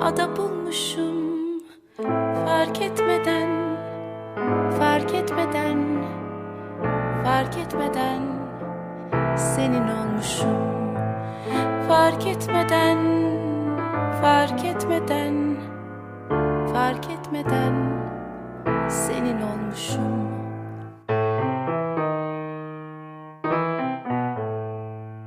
ada bulmuşum. Fark etmeden, fark etmeden, fark etmeden Senin olmuşum. Fark etmeden, fark etmeden, fark etmeden Senin olmuşum.